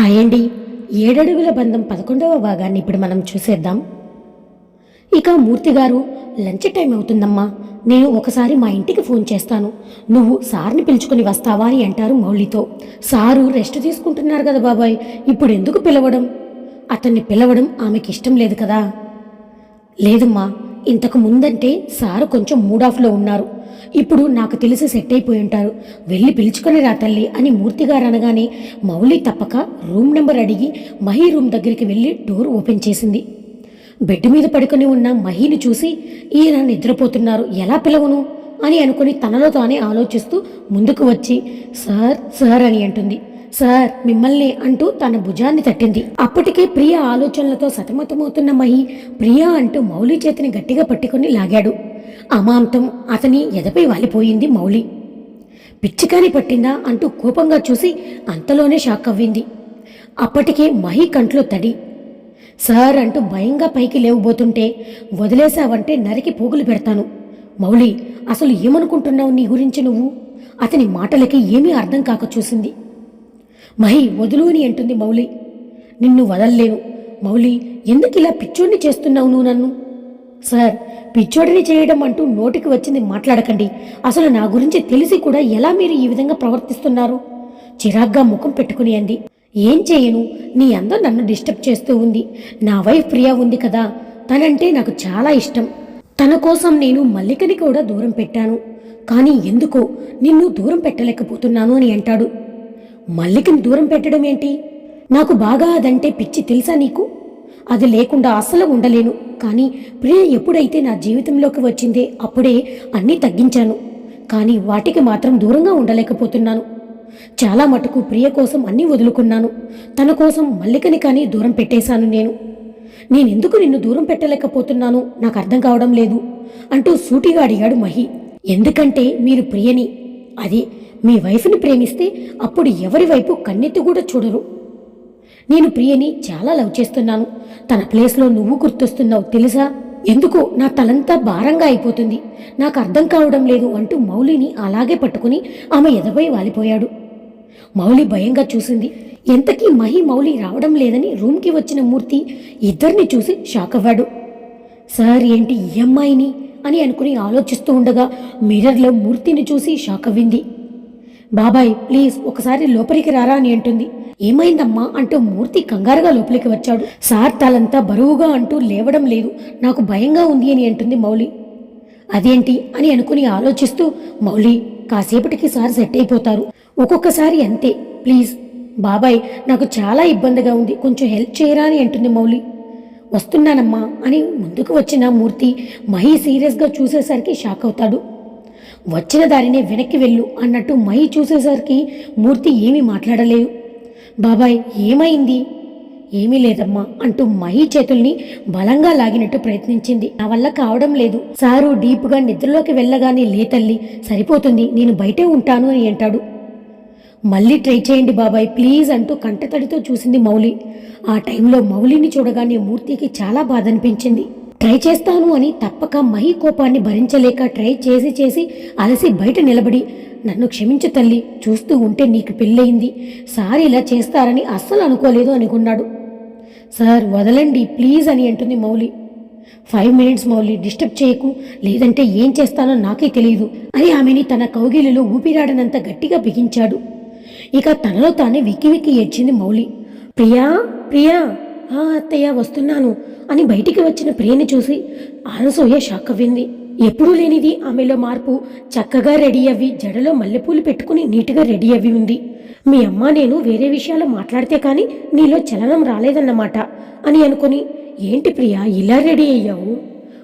Hi అండి ఏడడుగుల బంధం పదకొండవ భాగాన్ని ఇప్పుడు మనం చూసేద్దాం. ఇక మూర్తి గారు లంచ్ టైం అవుతుందమ్మా. నేను ఒకసారి మా ఇంటికి ఫోన్ చేస్తాను. నువ్వు సార్ని పిలుచుకుని వస్తావా అని అంటారు మౌళితో సారు రెస్ట్ తీసుకుంటున్నారు కదా బాబాయ్. ఇప్పుడు ఎందుకు పిలవడం? అతన్ని పిలవడం ఆమెకి ఇష్టం లేదు కదా. లేదమ్మా. ఇంతకు ముందంటే సారు కొంచెం మూడ్ ఆఫ్లో ఉన్నారు. ఇప్పుడు నాకు తెలిసి సెట్ అయిపోయి ఉంటారు. వెళ్ళి పిలుచుకొని రా తల్లి అని మూర్తిగారు అనగానే మౌలి తప్పక రూమ్ నెంబర్ అడిగి మహి రూమ్ దగ్గరికి వెళ్ళి డోర్ ఓపెన్ చేసింది. బెడ్ మీద పడుకొని ఉన్న మహిని చూసి ఈయన నిద్రపోతున్నారు. ఎలా పిలవను? అని అనుకుని తనలో తానే ఆలోచిస్తూ ముందుకు వచ్చి సార్ సార్ అని అంటుంది. సార్ మిమ్మల్ని అంటూ తన భుజాన్ని తట్టింది. అప్పటికే ప్రియ ఆలోచనలతో సతమతమవుతున్న మహి ప్రియ అంటూ మౌలి చేతిని గట్టిగా పట్టుకొని లాగాడు. అమాంతం అతని ఎదపై వాలిపోయింది మౌలి. పిచ్చికాని పట్టిందా అంటూ కోపంగా చూసి అంతలోనే షాక్ అవ్వింది. అప్పటికే మహి కంట్లో తడి. సార్ అంటూ భయంగా పైకి లేవబోతుంటే వదిలేశావంటే నరికి పోగులు పెడతాను. మౌలి అసలు ఏమనుకుంటున్నావు నీ గురించి నువ్వు? అతని మాటలకి ఏమీ అర్థం కాక చూసింది. మహి వదులు అని అంటుంది మౌలి. నిన్ను వదల్లేను. మౌలి ఎందుకు ఇలా పిచ్చోడిని చేస్తున్నావు నువ్వు నన్ను? సార్ పిచ్చోడిని చేయడం అంటూ నోటికి వచ్చింది మాట్లాడకండి. అసలు నా గురించి తెలిసి కూడా ఎలా మీరు ఈ విధంగా ప్రవర్తిస్తున్నారు? చిరాగ్గా ముఖం పెట్టుకుని అంది. ఏం చేయను? నీ అందం నన్ను డిస్టర్బ్ చేస్తూ ఉంది. నా వైఫ్ ప్రియా ఉంది కదా. తనంటే నాకు చాలా ఇష్టం. తన కోసం నేను మల్లికని కూడా దూరం పెట్టాను. కానీ ఎందుకో నిన్ను దూరం పెట్టలేకపోతున్నాను అని అంటాడు. మల్లికని దూరం పెట్టడం ఏంటి? నాకు బాగా అదంటే పిచ్చి తెలుసా నీకు? అది లేకుండా అస్సలు ఉండలేను. కానీ ప్రియ ఎప్పుడైతే నా జీవితంలోకి వచ్చిందే అప్పుడే అన్నీ తగ్గించాను. కానీ వాటికి మాత్రం దూరంగా ఉండలేకపోతున్నాను. చాలా మటుకు ప్రియ కోసం అన్నీ వదులుకున్నాను. తన కోసం మల్లికని కానీ దూరం పెట్టేశాను నేను. నేనెందుకు నిన్ను దూరం పెట్టలేకపోతున్నాను? నాకు అర్థం కావడం లేదు. అంటూ సూటిగా అడిగాడు మహి. ఎందుకంటే మీరు ప్రియని. అది మీ వైఫ్ని ప్రేమిస్తే అప్పుడు ఎవరి వైపు కన్నెత్తి కూడా చూడరు. నేను ప్రియని చాలా లవ్ చేస్తున్నాను. తన ప్లేస్లో నువ్వు గుర్తొస్తున్నావు తెలుసా? ఎందుకు నా తలంతా భారంగా అయిపోతుంది. నాకు అర్థం కావడం లేదు అంటూ మౌలిని అలాగే పట్టుకుని ఆమె ఎదపై వాలిపోయాడు. మౌలి భయంగా చూసింది. ఎంతకీ మహి మౌలి రావడం లేదని రూమ్కి వచ్చిన మూర్తి ఇద్దరిని చూసి షాక్ అవ్వాడు సార్ ఏంటి ఈ అమ్మాయిని? అని అనుకుని ఆలోచిస్తూ ఉండగా మిర్రర్లో మూర్తిని చూసి షాక్ అవ్వింది. బాబాయ్ ప్లీజ్ ఒకసారి లోపలికి రారా అని అంటుంది. ఏమైందమ్మా అంటూ మూర్తి కంగారుగా లోపలికి వచ్చాడు. సార్ తలంతా బరువుగా అంటూ లేవడం లేదు నాకు భయంగా ఉంది అని అంటుంది మౌలి అదేంటి అని అనుకుని ఆలోచిస్తూ మౌలి కాసేపటికి సార్ సెట్ అయిపోతారు. ఒక్కొక్కసారి అంతే ప్లీజ్. బాబాయ్ నాకు చాలా ఇబ్బందిగా ఉంది కొంచెం హెల్ప్ చేయరా అని అంటుంది మౌలి వస్తున్నానమ్మా అని ముందుకు వచ్చిన మూర్తి మహి సీరియస్గా చూసేసరికి షాక్ అవుతాడు. వచ్చిన దారినే వెనక్కి వెళ్ళు అన్నట్టు మహి చూసేసరికి మూర్తి ఏమీ మాట్లాడలేదు. బాబాయ్ ఏమైంది? ఏమీ లేదమ్మా అంటూ మహి చేతుల్ని బలంగా లాగినట్టు ప్రయత్నించింది. నా వల్ల కావడం లేదు. సారు డీప్గా నిద్రలోకి వెళ్ళగానే లే తల్లి సరిపోతుంది. నేను బయటే ఉంటాను అని అంటాడు. మళ్ళీ ట్రై చేయండి బాబాయ్ ప్లీజ్ అంటూ కంటతడితో చూసింది మౌలి. ఆ టైంలో మౌలిని చూడగానే మూర్తికి చాలా బాధ అనిపించింది ట్రై చేస్తాను అని తప్పక మహి కోపాన్ని భరించలేక ట్రై చేసి చేసి అలసి బయట నిలబడి నన్ను క్షమించు తల్లి చూస్తూ ఉంటే నీకు పెళ్ళయింది. సార్ ఇలా చేస్తారని అస్సలు అనుకోలేదు అనుకున్నాడు. సార్ వదలండి ప్లీజ్ అని అంటుంది Mouli. Five minutes Mouli disturb చేయకు లేదంటే ఏం చేస్తానో నాకే తెలియదు అని ఆమెని తన కౌగిలిలో ఊపిరాడనంత గట్టిగా బిగించాడు. ఇక తనలో తానే వికి వికి ఏడ్చింది మౌలి ప్రియా ప్రియా ఆ అత్తయ్య వస్తున్నాను అని బయటికి వచ్చిన ప్రియని చూసి అనసూయ షాక్ అవ్వింది. ఎప్పుడూ లేనిది ఆమెలో మార్పు. చక్కగా రెడీ అవ్వి జడలో మల్లెపూలు పెట్టుకుని నీట్గా రెడీ అవ్వి ఉంది. మీ అమ్మ నేను వేరే విషయాలు మాట్లాడితే కానీ నీలో చలనం రాలేదన్నమాట అని అనుకుని ఏంటి ప్రియా ఇలా రెడీ అయ్యావు?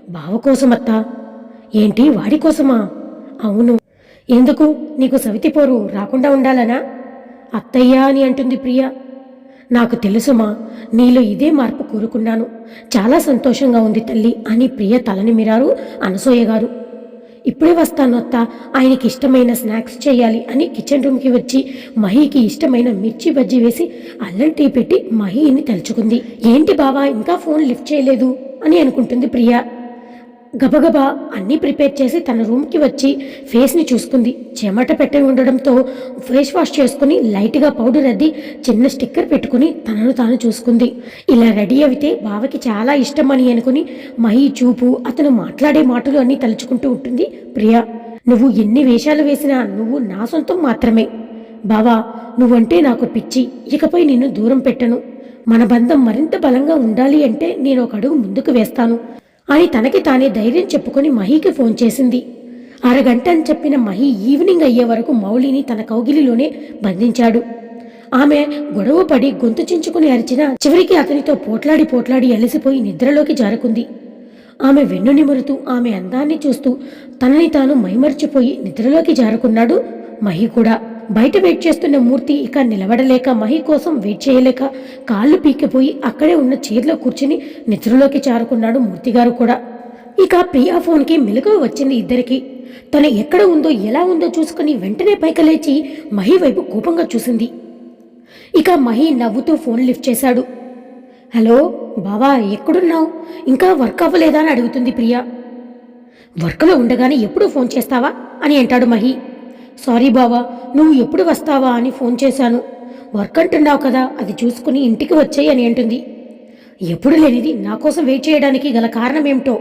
బావ కోసమత్తా? ఏంటి వాడి కోసమా? అవును. ఎందుకు? నీకు సవితి పోరు రాకుండా ఉండాలనా? అత్తయ్య అని అంటుంది ప్రియ. నాకు తెలుసుమా నీలో ఇదే మార్పు కోరుకున్నాను. చాలా సంతోషంగా ఉంది తల్లి అని ప్రియ తలని మిరారు అనసూయ గారు. ఇప్పుడే వస్తాను అత్త ఆయనకి ఇష్టమైన స్నాక్స్ చేయాలి అని కిచెన్ రూమ్కి వచ్చి మహీకి ఇష్టమైన మిర్చి బజ్జీ వేసి అల్లం టీ పెట్టి మహీని తలుచుకుంది. ఏంటి బావా ఇంకా ఫోన్ లిఫ్ట్ చేయలేదు అని అనుకుంటుంది ప్రియ. గబగబా అన్నీ ప్రిపేర్ చేసి తన రూమ్కి వచ్చి ఫేస్ని చూసుకుంది. చెమట పెట్టి ఉండడంతో ఫేస్ వాష్ చేసుకుని లైట్గా పౌడర్ అద్ది చిన్న స్టిక్కర్ పెట్టుకుని తనను తాను చూసుకుంది. ఇలా రెడీ అయితే బావకి చాలా ఇష్టమని అనుకుని మహి చూపు అతను మాట్లాడే మాటలు అన్నీ తలుచుకుంటూ ఉంటుంది. ప్రియా నువ్వు ఎన్ని వేషాలు వేసినా నువ్వు నా సొంతం మాత్రమే. బావా నువ్వంటే నాకు పిచ్చి ఇకపై నిన్ను దూరం పెట్టను. మన బంధం మరింత బలంగా ఉండాలి అంటే నేను ఒక అడుగు ముందుకు వేస్తాను. అని తనకి తానే ధైర్యం చెప్పుకొని మహీకి ఫోన్ చేసింది. అరగంట అని చెప్పిన మహి ఈవినింగ్ అయ్యే వరకు మౌలిని తన కౌగిలిలోనే బంధించాడు. ఆమె గొడవ పడి గొంతు చించుకుని అరిచిన చివరికి అతనితో పోట్లాడి పోట్లాడి అలసిపోయి నిద్రలోకి జారుకుంది. ఆమె వెన్ను నిమురుతూ ఆమె అందాన్ని చూస్తూ తనని తాను మైమర్చిపోయి నిద్రలోకి జారుకున్నాడు మహి కూడా. బయట వెయిట్ చేస్తున్న మూర్తి ఇక నిలబడలేక మహి కోసం వెయిట్ చేయలేక కాళ్ళు పీకిపోయి అక్కడే ఉన్న చీరలో కూర్చుని నిద్రలోకి చారుకున్నాడు మూర్తిగారు కూడా. ఇక ప్రియా ఫోన్కి మెలకువ వచ్చింది ఇద్దరికి. తను ఎక్కడ ఉందో ఎలా ఉందో చూసుకుని వెంటనే పైకి లేచి మహి వైపు కోపంగా చూసింది. ఇక మహి నవ్వుతూ ఫోన్ లిఫ్ట్ చేశాడు. హలో బావా ఎక్కడున్నావు? ఇంకా వర్క్ అవ్వలేదా? అని అడుగుతుంది ప్రియా. వర్క్లో ఉండగానే ఎప్పుడు ఫోన్ చేస్తావా? అని అంటాడు మహి. సారీ బావా నువ్వు ఎప్పుడు వస్తావా అని ఫోన్ చేశాను. వర్క్ అంటున్నావు కదా అది చూసుకుని ఇంటికి వచ్చాయి అని అంటుంది. ఎప్పుడు లేనిది నా కోసం వెయిట్ చేయడానికి గల కారణం ఏమిటో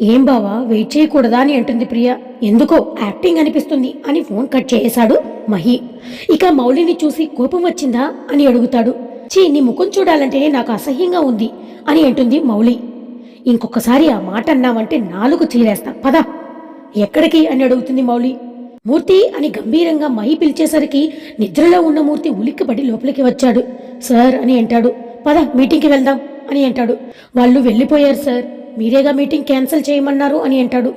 ఏం బావా వెయిట్ చేయకూడదా అని అంటుంది ప్రియ. ఎందుకో యాక్టింగ్ అనిపిస్తుంది అని ఫోన్ కట్ చేశాడు మహి. ఇక మౌలిని చూసి కోపం వచ్చిందా అని అడుగుతాడు. చీ నీ ముఖం చూడాలంటేనే నాకు అసహ్యంగా ఉంది అని అంటుంది మౌలి. ఇంకొకసారి ఆ మాట అన్నావంటే నాలుగు చీరేస్తా. పద. ఎక్కడికి అని అడుగుతుంది మౌలి. మూర్తి అని గంభీరంగా మహి పిలిచేసరికి నిద్రలో ఉన్న మూర్తి ఉలిక్కిపడి లోపలికి వచ్చాడు. సార్ అని అంటాడు. పద మీటింగ్కి వెళ్దాం అని అంటాడు. వాళ్ళు వెళ్ళిపోయారు సార్. మీరేగా మీటింగ్ క్యాన్సిల్ చేయమన్నారు అని అంటాడు.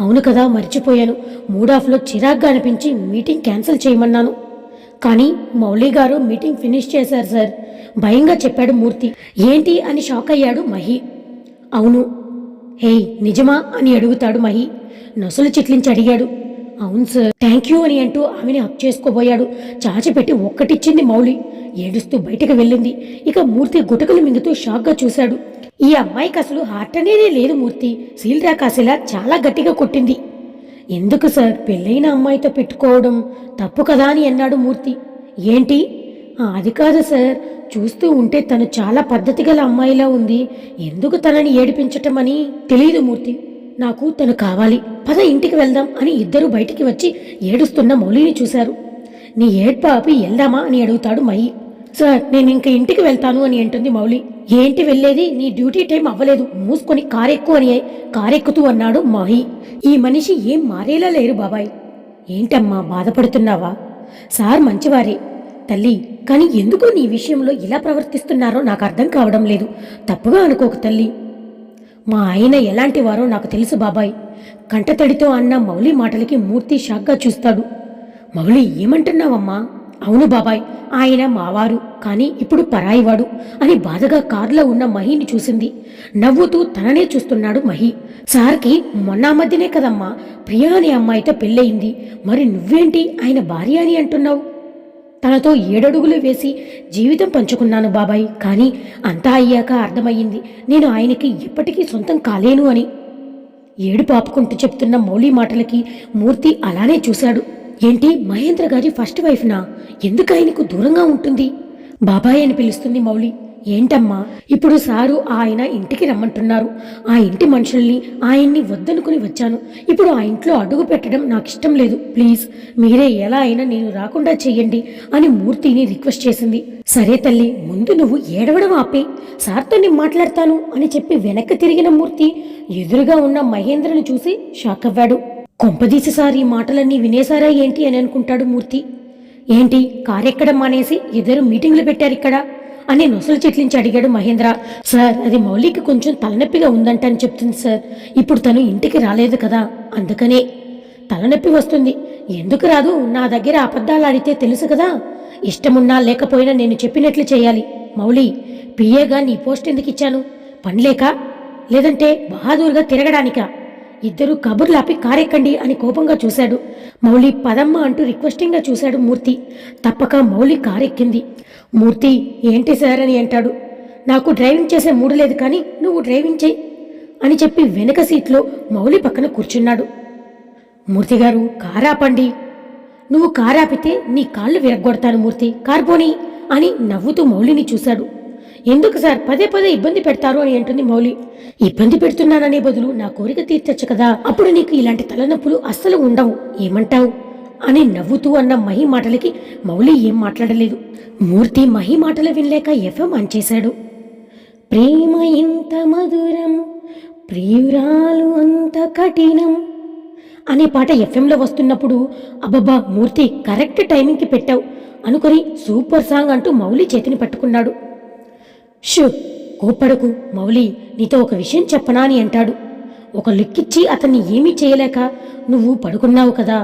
అవును కదా మర్చిపోయాను. మూడాఫ్లో చిరాగ్గా అనిపించి మీటింగ్ క్యాన్సిల్ చేయమన్నాను. కానీ మౌలి గారు మీటింగ్ ఫినిష్ చేశారు సార్. భయంగా చెప్పాడు మూర్తి. ఏంటి అని షాక్ అయ్యాడు మహి. అవును. హేయ్ నిజమా అని అడుగుతాడు మహి. నొసలు చిట్లించి అడిగాడు. అవును సార్. థ్యాంక్ యూ అని అంటూ ఆమెని హక్ చేసుకోబోయాడు. చాచిపెట్టి ఒక్కటిచ్చింది మౌలి ఏడుస్తూ బయటకు వెళ్ళింది. ఇక మూర్తి గుటకలు మింగుతూ షాక్గా చూశాడు. ఈ అమ్మాయికి అసలు హార్ట్ అనేదే లేదు మూర్తి. సీల్రా కాసేలా చాలా గట్టిగా కొట్టింది. ఎందుకు సార్? పెళ్ళైన అమ్మాయితో పెట్టుకోవడం తప్పు కదా అని అన్నాడు మూర్తి. ఏంటి? అది కాదు సార్. చూస్తూ ఉంటే తను చాలా పద్ధతి గల అమ్మాయిలా ఉంది. ఎందుకు తనని ఏడిపించటం అని తెలియదు మూర్తి. నాకు తను కావాలి. పద ఇంటికి వెళ్దాం అని ఇద్దరు బయటికి వచ్చి ఏడుస్తున్న మౌలిని చూశారు. నీ ఏడ్పా ఆపి వెళ్దామా అని అడుగుతాడు మయి సార్ నేను ఇంక ఇంటికి వెళ్తాను అని అంటుంది మౌలి. ఏంటి వెళ్ళేది? నీ డ్యూటీ టైం అవ్వలేదు. మూసుకొని కారెక్కు అని కారెక్కుతూ అన్నాడు మాహి. ఈ మనిషి ఏం మారేలా లేరు బాబాయ్. ఏంటమ్మా బాధపడుతున్నావా? సార్ మంచివారే. తల్లి కానీ ఎందుకు నీ విషయంలో ఇలా ప్రవర్తిస్తున్నారో నాకు అర్థం కావడం లేదు. తప్పుగా అనుకోకు తల్లి. మా ఆయన ఎలాంటి వారో నాకు తెలుసు బాబాయ్. కంటతడితో అన్న మౌలి మాటలకి మూర్తి షాక్గా చూస్తాడు. మౌలి ఏమంటున్నావమ్మా? అవును బాబాయ్ ఆయన మావారు కానీ ఇప్పుడు పరాయివాడు. అని బాధగా కారులో ఉన్న మహిని చూసింది. నవ్వుతూ తననే చూస్తున్నాడు మహి. సార్కి మొన్న మధ్యనే కదమ్మా ప్రియా అనే అమ్మాయితో పెళ్ళయింది. మరి నువ్వేంటి ఆయన భార్య అని అంటున్నావు? తనతో ఏడడుగులు వేసి జీవితం పంచుకున్నాను బాబాయ్. కానీ అంతా అయ్యాక అర్థమయ్యింది నేను ఆయనకి ఎప్పటికీ సొంతం కాలేను అని. ఏడు పాపుకుంటూ చెప్తున్న మౌలి మాటలకి మూర్తి అలానే చూశాడు. ఏంటి మహేంద్ర గారి ఫస్ట్ వైఫ్నా ఎందుకు ఆయనకు దూరంగా ఉంటుంది? బాబాయ్ అని పిలుస్తుంది మౌలి ఏంటమ్మా? ఇప్పుడు సారు ఆయన ఇంటికి రమ్మంటున్నారు. ఆ ఇంటి మనుషుల్ని ఆయన్ని వద్దనుకుని వచ్చాను. ఇప్పుడు ఆ ఇంట్లో అడుగు పెట్టడం నాకు ఇష్టం లేదు. ప్లీజ్ మీరే ఎలా అయినా నేను రాకుండా చెయ్యండి అని మూర్తిని రిక్వెస్ట్ చేసింది. సరే తల్లి ముందు నువ్వు ఏడవడం ఆపే. సార్తో నేను మాట్లాడతాను అని చెప్పి వెనక్కి తిరిగిన మూర్తి ఎదురుగా ఉన్న మహేంద్రను చూసి షాక్ అవ్వాడు. కొంపదీసి సార్ ఈ మాటలన్నీ వినేశారా ఏంటి అని అనుకుంటాడు మూర్తి. ఏంటి కారెక్కడం మానేసి ఇద్దరు మీటింగ్లు పెట్టారు ఇక్కడ అని నొసలు చెట్లించి అడిగాడు మహేంద్ర. సార్ అది మౌలికి కొంచెం తలనొప్పిగా ఉందంట అని చెప్తుంది సార్. ఇప్పుడు తను ఇంటికి రాలేదు కదా అందుకనే. తలనొప్పి వస్తుంది. ఎందుకు రాదు? నా దగ్గర అబద్ధాలు ఆడితే తెలుసు కదా. ఇష్టమున్నా లేకపోయినా నేను చెప్పినట్లు చేయాలి. మౌలి పిఏగా నీ పోస్ట్ ఎందుకు ఇచ్చాను? పనిలేక లేదంటే బహాదూర్గా తిరగడానికా? ఇద్దరు కబుర్లాపి కారెక్కండి అని కోపంగా చూశాడు. మౌలి పదమ్మ అంటూ రిక్వెస్టింగ్గా చూశాడు మూర్తి. తప్పక మౌలి కారెక్కింది. మూర్తి ఏంటి సార్ అని అంటాడు. నాకు డ్రైవింగ్ చేసే మూడు లేదు కానీ నువ్వు డ్రైవింగ్ చేయి అని చెప్పి వెనక సీట్లో మౌలి పక్కన కూర్చున్నాడు. మూర్తి గారు కారాపండి నువ్వు కారాపితే నీ కాళ్ళు విరగొడతాను మూర్తి. కార్బోని అని నవ్వుతూ మౌలిని చూశాడు. ఎందుకు సార్? పదే పదే ఇబ్బంది పెడతారు అని అంటుంది మౌలి. ఇబ్బంది పెడుతున్నాననే బదులు నా కోరిక తీర్చచ్చు కదా. అప్పుడు నీకు ఇలాంటి తలనొప్పులు అస్సలు ఉండవు. ఏమంటావు? అని నవ్వుతూ అన్న మహి మాటలకి మౌలి ఏం మాట్లాడలేదు. మూర్తి మహి మాటలు వినలేక ఎఫ్ఎం అంచేశాడు చేశాడు. ప్రేమ ఇంత మధురం ప్రియురాలు అంత కఠినం అనే పాట ఎఫ్ఎంలో వస్తున్నప్పుడు అబ్బబ్బా మూర్తి కరెక్ట్ టైమింగ్కి పెట్టావు అనుకొని సూపర్ సాంగ్ అంటూ మౌలి చేతిని పట్టుకున్నాడు. షూ కోప్పడకు మౌలి నీతో ఒక విషయం చెప్పనా అని అంటాడు. ఒక లుక్కిచ్చి అతన్ని ఏమీ చేయలేక నువ్వు పడుకున్నావు కదా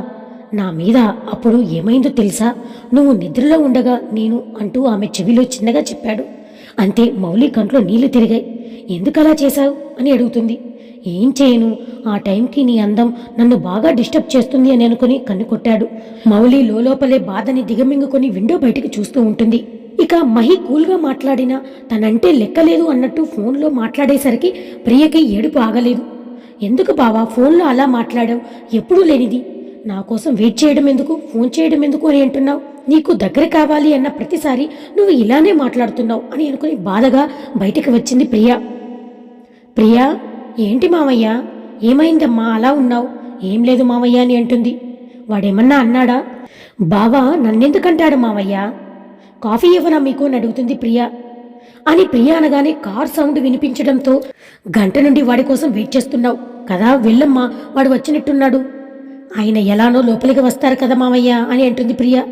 నా మీద అప్పుడు ఏమైందో తెలుసా? నువ్వు నిద్రలో ఉండగా నేను అంటూ ఆమె చెవిలో చిన్నగా చెప్పాడు. అంతే మౌలి కంట్లో నీళ్ళు తిరిగాయి. ఎందుకలా చేశావు? అని అడుగుతుంది. ఏం చేయను? ఆ టైంకి నీ అందం నన్ను బాగా డిస్టర్బ్ చేస్తుంది అని అనుకుని కన్ను కొట్టాడు మౌలి లోపలే బాధని దిగమింగుకొని విండో బయటికి చూస్తూ ఉంటుంది. ఇక మహి కూల్గా మాట్లాడినా తనంటే లెక్కలేదు అన్నట్టు ఫోన్లో మాట్లాడేసరికి ప్రియకి ఏడుపు ఆగలేదు. ఎందుకు బావా ఫోన్లో అలా మాట్లాడావు? ఎప్పుడూ లేనిది. నా కోసం వెయిట్ చేయడం ఎందుకు? ఫోన్ చేయడం ఎందుకు అని అంటున్నావు? నీకు దగ్గర కావాలి అన్న ప్రతిసారి నువ్వు ఇలానే మాట్లాడుతున్నావు అని అనుకుని బాధగా బయటికి వచ్చింది ప్రియా. ప్రియా ఏంటి మావయ్య? ఏమైందమ్మా? అలా ఉన్నావు? ఏం లేదు మావయ్య అని అంటుంది. వాడేమన్నా అన్నాడా? బావా నన్నెందుకంటాడు మావయ్య? కాఫీ ఇవ్వనా మీకు? అని అడుగుతుంది ప్రియా. అని ప్రియా అనగానే కార్ సౌండ్ వినిపించడంతో గంట నుండి వాడి కోసం వెయిట్ చేస్తున్నావు. కదా వెళ్ళమ్మా వాడు వచ్చినట్టున్నాడు. ఆయన ఎలానో లోపలికి వస్తారు కదా మావయ్య అని అంటుంది ప్రియ.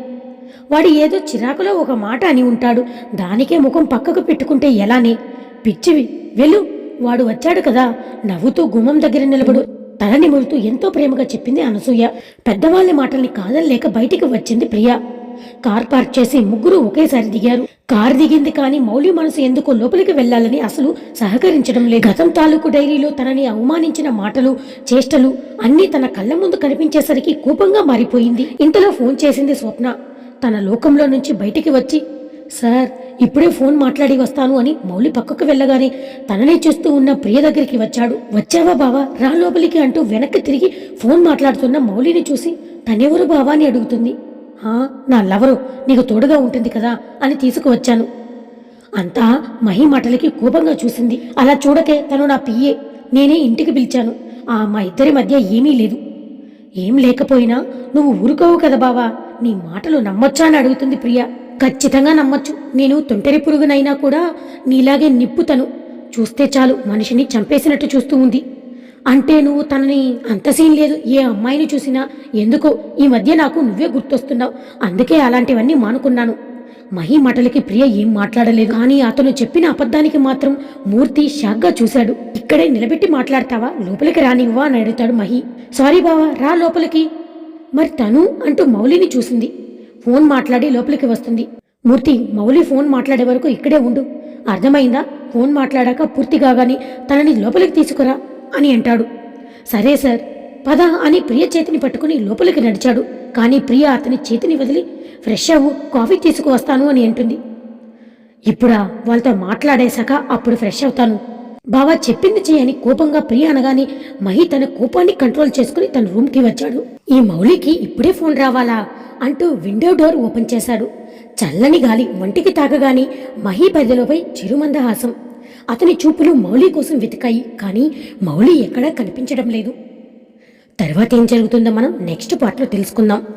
వాడు ఏదో చిరాకులో ఒక మాట అని ఉంటాడు. దానికే ముఖం పక్కకు పెట్టుకుంటే ఎలానే? పిచ్చివి వెళ్ళు. వాడు వచ్చాడు కదా. నవ్వుతూ గుమ్మం దగ్గర నిలబడు. తల నిమురుతూ ఎంతో ప్రేమగా చెప్పింది అనసూయ. పెద్దవాళ్ళ మాటల్ని కాదనలేక బయటికి వచ్చింది ప్రియా. కార్ పార్క్ చేసి ముగ్గురు ఒకేసారి దిగారు. కార్ దిగింది కానీ మౌలి మనసు ఎందుకో లోపలికి వెళ్ళాలని అసలు సహకరించడం లేదు. గతం తాలూకు డైరీలో తనని అవమానించిన మాటలు చేష్టలు అన్నీ తన కళ్ళ ముందు కనిపించేసరికి కోపంగా మారిపోయింది. ఇంతలో ఫోన్ చేసింది స్వప్న. తన లోకంలో నుంచి బయటికి వచ్చి సార్ ఇప్పుడే ఫోన్ మాట్లాడి వస్తాను అని మౌలి పక్కకు వెళ్ళగానే తననే చూస్తూ ఉన్న ప్రియ దగ్గరికి వచ్చాడు. వచ్చావా బావా? రా లోపలికి అంటూ వెనక్కి తిరిగి ఫోన్ మాట్లాడుతున్న మౌలిని చూసి తనెవరు బావా? అని అడుగుతుంది. నా లవరు నీకు తోడుగా ఉంటుంది కదా అని తీసుకువచ్చాను. అంతా మహి మాటలకి కోపంగా చూసింది. అలా చూడకే తను నా పియ్యే నేనే ఇంటికి పిలిచాను. ఆ మా ఇద్దరి మధ్య ఏమీ లేదు. ఏం లేకపోయినా నువ్వు ఊరుకోవు కదా బావా నీ మాటలు నమ్మొచ్చా అని అడుగుతుంది ప్రియ. ఖచ్చితంగా నమ్మొచ్చు. నేను తొంటరి పురుగునైనా కూడా నీలాగే నిప్పుతను. చూస్తే చాలు మనిషిని చంపేసినట్టు చూస్తూ ఉంది. అంటే నువ్వు తనని అంత సీన్ లేదు ఏ అమ్మాయిని చూసినా. ఎందుకో ఈ మధ్య నాకు నువ్వే గుర్తొస్తున్నావు. అందుకే అలాంటివన్నీ మానుకున్నాను. మహి మాటలకి ప్రియ ఏం మాట్లాడలేదు. కానీ అతను చెప్పిన అబద్ధానికి మాత్రం మూర్తి షాక్గా చూశాడు. ఇక్కడే నిలబెట్టి మాట్లాడతావా? లోపలికి రానివ్వా అని అడుగుతాడు మహి. సారీ బావా రా లోపలికి. మరి తను అంటూ మౌలిని చూసింది. ఫోన్ మాట్లాడి లోపలికి వస్తుంది. మూర్తి మౌలి ఫోన్ మాట్లాడే వరకు ఇక్కడే ఉండు. అర్థమైందా? ఫోన్ మాట్లాడాక పూర్తి కాగానే తనని లోపలికి తీసుకురా. అని అంటాడు. సరే సార్ పద అని ప్రియ చేతిని పట్టుకుని లోపలికి నడిచాడు. కానీ ప్రియ అతని చేతిని వదిలి ఫ్రెష్ అవ్వు కాఫీ తీసుకువస్తాను అని అంటుంది. ఇప్పుడా? వాళ్ళతో మాట్లాడేశాక అప్పుడు ఫ్రెష్ అవుతాను. బావా చెప్పింది చేయని కోపంగా ప్రియ అనగానే మహి తన కోపాన్ని కంట్రోల్ చేసుకుని తన రూమ్కి వచ్చాడు. ఈ మౌలికి ఇప్పుడే ఫోన్ రావాలా? అంటూ విండో డోర్ ఓపెన్ చేశాడు. చల్లని గాలి ఒంటికి తాగగానే మహి పెదలోపై చిరుమందహాసం. అతని చూపులు మౌలి కోసం వెతికాయి కానీ మౌలి ఎక్కడా కనిపించడం లేదు. తర్వాత ఏం జరుగుతుందో మనం నెక్స్ట్ పార్ట్లో తెలుసుకుందాం.